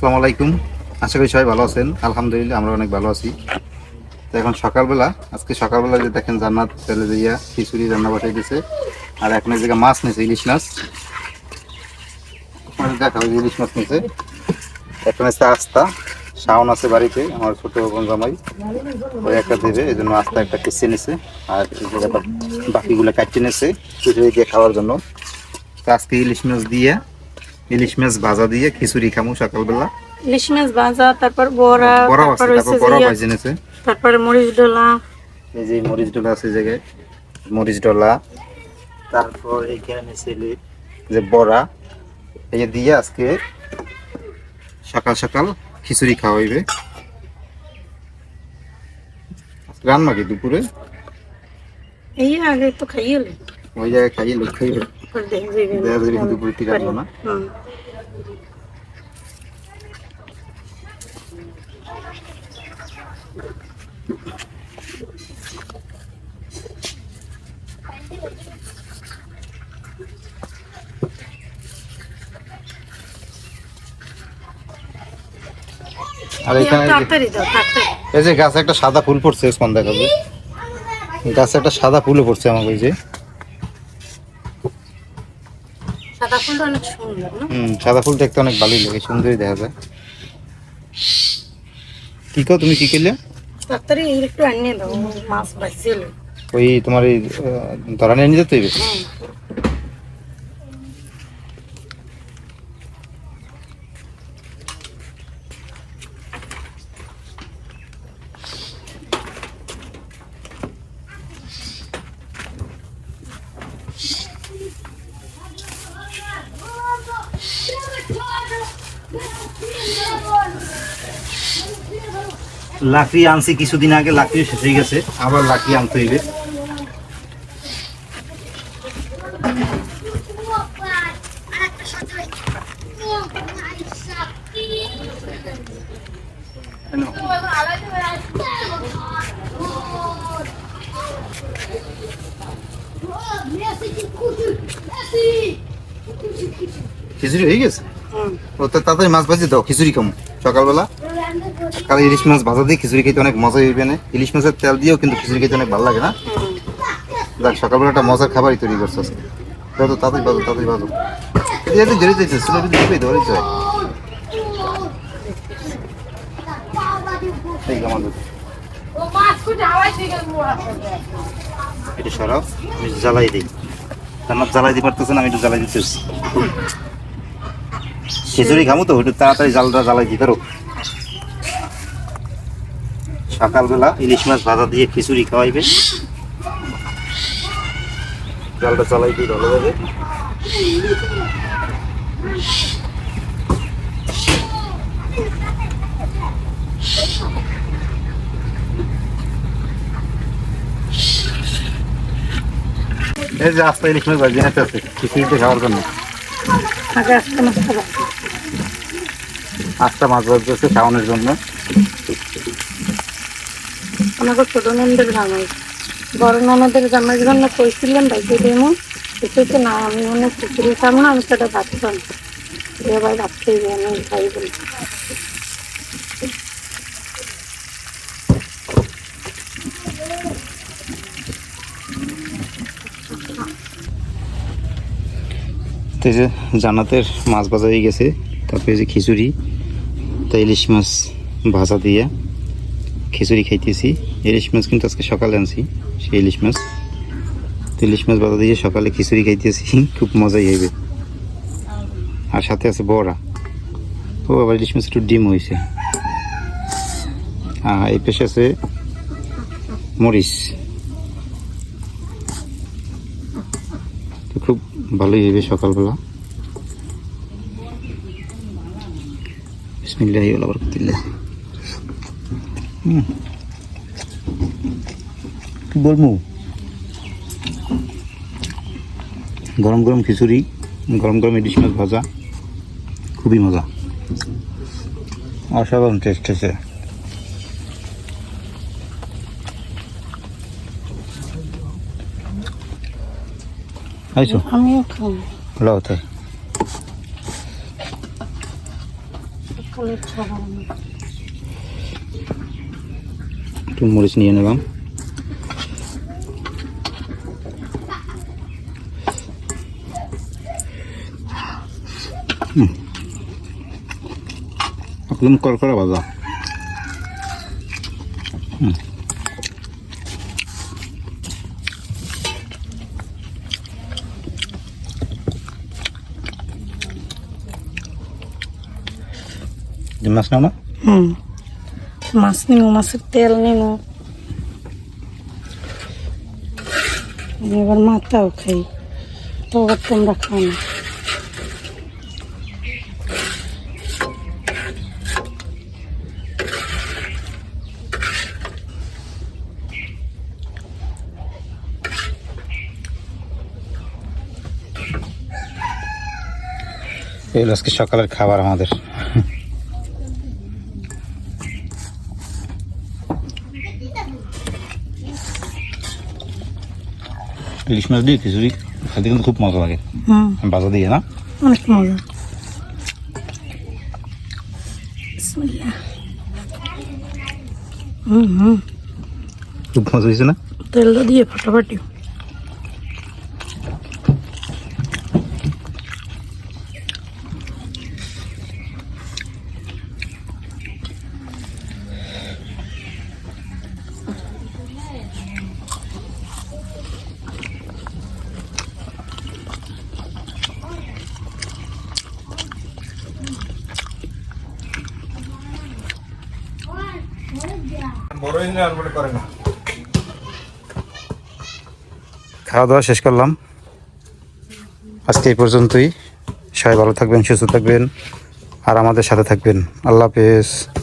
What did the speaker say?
আসসালামু আলাইকুম। আশা করি সবাই ভালো আছেন। আলহামদুলিল্লাহ আমরা অনেক ভালো আছি। তো এখন সকালবেলা, আজকে সকালবেলা যে দেখেন জান্নাত তেলে দিয়া খিচুড়ি রান্না বসাই দিয়েছে আর এখন এক জায়গায় মাছ নিয়েছে ইলিশ মাছ। দেখা হয় ইলিশ মাছ নিয়েছে এখন আছে আস্তা। শাওন আছে বাড়িতে, আমার ছোট বোন জামাই। ওই একটা দেবে, এই জন্য আস্তা একটা কিসে নিছে। আর এই বাকিগুলো কাটতে নিয়েছে খিচুড়ি দিয়ে খাওয়ার জন্য। আজকে ইলিশ মাছ দিয়ে ইলিশ মাছ ভাজা দিয়ে খিচুড়ি খামু সকালবেলা। ইলিশ মাছ ভাজা তারপর বড়া বড় আছে তারপর বড় ভাজি নিয়েছে তারপরে মরিচ ডোলা। এই যে মরিচ ডলা আছে জায়গায় মরিচ ডলা। তারপর এইখানে নিয়েছে যে বড়া। এই যে দিয়ে আজকে সকাল সকাল খিচুড়ি খাওয়া হইবে। রান্না কি দুপুরে? এই আগে তো খাইয়ে ওই জায়গায় খাইয়ে লোক খাইবে পরে দেখে যাইবে। দেখা যাবে কিন্তু ঠিক আসব না। আর এই যে গাছে একটা সাদা ফুল পড়ছে কোন দেখাবে গাছে একটা সাদা ফুলও পড়ছে আমাকে ওই যে। সাদা ফুলটা অনেক সুন্দর না? হুম সাদা ফুল দেখতে অনেক ভালোই লাগে সুন্দরই দেখা যায় কি কো তুমি কি কইলে ডাক্তারই একটু আনিয়ে দাও মাছ বাইছিল ওই তোমার এই ধরা নিয়ে নিতে হইবে? লাকড়ি আনছি কিছুদিন আগে লাকড়ি শেষ হয়ে গেছে আবার লাকড়ি আনতে হইবে। খিচুড়ি হয়ে গেছে? ও তো তাড়াতাড়ি মাছ ভাজি দাও খিচুড়ি খামো। সকালবেলা? কাল ইলিশ মাছ ভাজা দিয়ে খিচুড়ি খেতে অনেক মজা হইবে না। ইলিশ মাছের তেল দিয়েও কিন্তু খিচুড়ি খেতে অনেক ভালো লাগে না। দেখ সকালবেলা একটা মজার খাবারই তৈরি করছ আজকে। তো তাড়াতাড়ি বাজো তাড়াতাড়ি বাজো জড়িয়ে ধরে যায় এটা জ্বালাই দিই। রান্নার জ্বালাই পারতেছে না একটু জ্বালাই দিতেছি। খিচুড়ি খামো তো, একটু তাড়াতাড়ি জালটা জ্বালাই দিতে পারো। সকালবেলা ইলিশ মাছ ভাজা দিয়ে খিচুড়ি খাওয়াইবে। জালটা চালাই দিই ভালো যাবে এই যে আস্তা ইলিশ মাছ ভাজি আছে খিচুড়িতে খাওয়ার জন্য। আস্তে আস্তা মাছ ভাজতেছে খাওয়ানোর জন্য। আমাকে ছোট নন্দের জামাই বড় ননদের জামাইয়ের জন্য কইছিলাম ভাইকে দেবো কিছু না, আমি মনে খিচুড়ি খাব না, আমি সেটা ভাবতাম এবার ভাবতেই আমি খাই বলি। তো যে জান্নাতের মাছ হয়ে গেছে, তারপরে যে খিচুড়ি তা ইলিশ মাছ ভাজা দিয়ে খিচুড়ি খাইতেছি। ইলিশ মাছ কিন্তু আজকে সকালে আনছি, সেই ইলিশ মাছ। তো ইলিশ মাছ ভাজা দিয়ে সকালে খিচুড়ি খাইতেছি, খুব মজাই হইবে। আর সাথে আছে বড়া। ও, আবার ইলিশ মাছ একটু ডিম হয়েছে আর এই পেশে আছে মরিচ। খুব ভালোই হইবে সকালবেলা। বিসমিল্লাহি হুম কি বলব? গরম গরম খিচুড়ি গরম গরম ইলিশ মাছ ভাজা খুবই মজা। অসাধারণ টেস্ট হয়েছে আইসো। আমিও খাই ভালো হতো ফুলের খাবার আমি। একটু মরিচ নিয়ে নিলাম। একদম করকরা ভাজা হুম। মাছ না হুম মাছ নিমু, মাছের তেল নিমু। এবার মাথাও খাই তো তোমরা খাও না। এই হলো আজকে সকালের খাবার আমাদের। ইলিশ মাছ দিয়ে খিচুড়ি। খেতে কিন্তু খুব মজা লাগে। বাজা দিয়ে না। অনেক মজা। হুম হুম। খুব মজা হয়েছে না? তেলটা দিয়ে ফাটাফাটি। খাওয়া দাওয়া শেষ করলাম। আজকে এই পর্যন্তই। সবাই ভালো থাকবেন, সুস্থ থাকবেন, আর আমাদের সাথে থাকবেন। আল্লাহ হাফেজ।